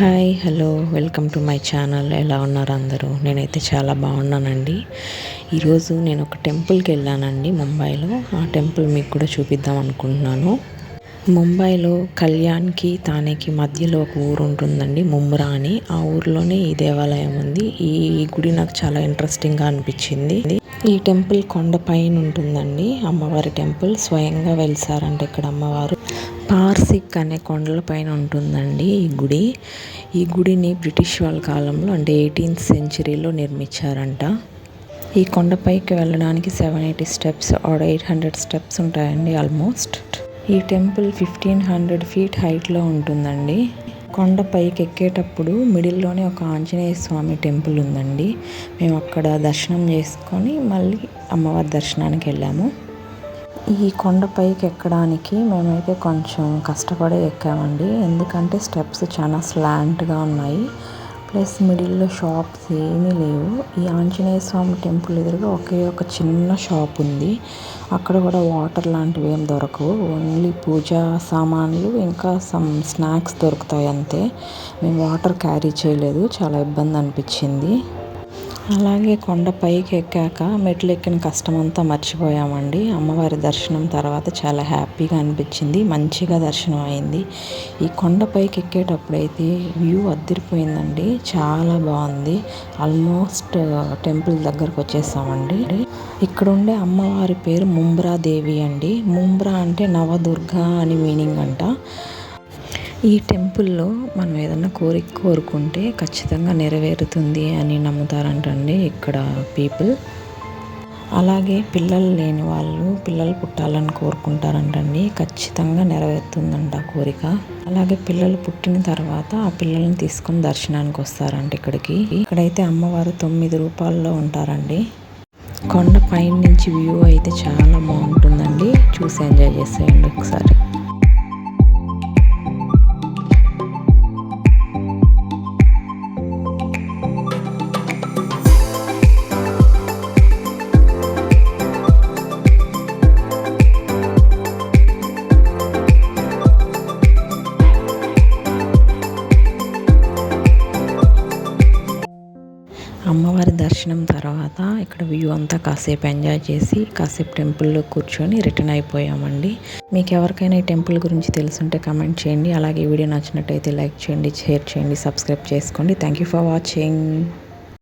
Hi hello welcome to my channel. ఎలా ఉన్నారు అందరూ? నేనైతే చాలా బాగున్నానండి. ఈరోజు నేను ఒక టెంపుల్కి వెళ్ళానండి ముంబైలో. ఆ టెంపుల్ మీకు కూడా చూపిద్దాం అనుకుంటున్నాను. ముంబైలో కళ్యాణ్కి తానేకి మధ్యలో ఒక ఊరు ఉంటుందండి ముమ్రా అని. ఆ ఊర్లోనే ఈ దేవాలయం ఉంది. ఈ గుడి నాకు చాలా ఇంట్రెస్టింగ్గా అనిపించింది. ఈ టెంపుల్ కొండపైన ఉంటుందండి. అమ్మవారి టెంపుల్ స్వయంగా వెలిసారంట ఇక్కడ అమ్మవారు. పార్సిక్ అనే కొండల పైన ఉంటుందండి ఈ గుడి. ఈ గుడిని బ్రిటిష్ వాళ్ళ కాలంలో అంటే ఎయిటీన్త్ సెంచరీలో నిర్మించారంట. ఈ కొండపైకి వెళ్ళడానికి seven eighty steps or eight hundred steps ఉంటాయండి ఆల్మోస్ట్ ఈ టెంపుల్ ఫిఫ్టీన్ హండ్రెడ్ ఫీట్ హైట్లో ఉంటుందండి. కొండ పైకి ఎక్కేటప్పుడు మిడిల్లోనే ఒక ఆంజనేయ స్వామి టెంపుల్ ఉందండి. మేము అక్కడ దర్శనం చేసుకొని మళ్ళీ అమ్మవారి దర్శనానికి వెళ్ళాము. ఈ కొండ పైకి ఎక్కడానికి మేమైతే కొంచెం కష్టపడి ఎక్కామండి. ఎందుకంటే స్టెప్స్ చాలా స్లాంట్గా ఉన్నాయి. ప్లస్ మిడిల్లో షాప్స్ ఏమీ లేవు. ఈ ఆంజనేయ స్వామి టెంపుల్ ఎదురుగా ఒకే ఒక చిన్న షాప్ ఉంది. అక్కడ కూడా వాటర్ లాంటివి ఏం దొరకవు. ఓన్లీ పూజా సామాన్లు ఇంకా సమ్ స్నాక్స్ దొరుకుతాయి అంతే. మేము వాటర్ క్యారీ చేయలేదు. చాలా ఇబ్బంది అనిపించింది. అలాగే కొండ పైకి ఎక్కాక మెట్లు ఎక్కిన కష్టం అంతా మర్చిపోయామండి. అమ్మవారి దర్శనం తర్వాత చాలా హ్యాపీగా అనిపించింది. మంచిగా దర్శనం అయింది. ఈ కొండ పైకి ఎక్కేటప్పుడైతే వ్యూ అద్దరిపోయిందండి. చాలా బాగుంది. ఆల్మోస్ట్ టెంపుల్ దగ్గరకు వచ్చేసామండి. ఇక్కడ ఉండే అమ్మవారి పేరు ముంబ్రా దేవి అండి. ముంబ్రా అంటే నవదుర్గ అని మీనింగ్ అంట. ఈ టెంపుల్లో మనం ఏదన్నా కోరిక కోరుకుంటే ఖచ్చితంగా నెరవేరుతుంది అని నమ్ముతారంటండి ఇక్కడ పీపుల్. అలాగే పిల్లలు లేని వాళ్ళు పిల్లలు పుట్టాలని కోరుకుంటారంటండి. ఖచ్చితంగా నెరవేరుతుందంట కోరిక. అలాగే పిల్లలు పుట్టిన తర్వాత ఆ పిల్లల్ని తీసుకొని దర్శనానికి వస్తారంట ఇక్కడికి. ఇక్కడైతే అమ్మవారు తొమ్మిది రూపాల్లో ఉంటారండి. కొండ పైన నుంచి వ్యూ అయితే చాలా బాగుంటుందండి. చూసి ఎంజాయ్ చేసేయండి ఒకసారి. అమ్మవారి దర్శనం తర్వాత ఇక్కడ వ్యూ అంతా కాసేపు ఎంజాయ్ చేసి కాసేపు టెంపుల్లో కూర్చొని రిటర్న్ అయిపోయామండి. మీకు ఎవరికైనా ఈ టెంపుల్ గురించి తెలుసుంటే కమెంట్ చేయండి. అలాగే వీడియో నచ్చినట్టయితే లైక్ చేయండి షేర్ చేయండి సబ్స్క్రైబ్ చేసుకోండి. Thank you for watching.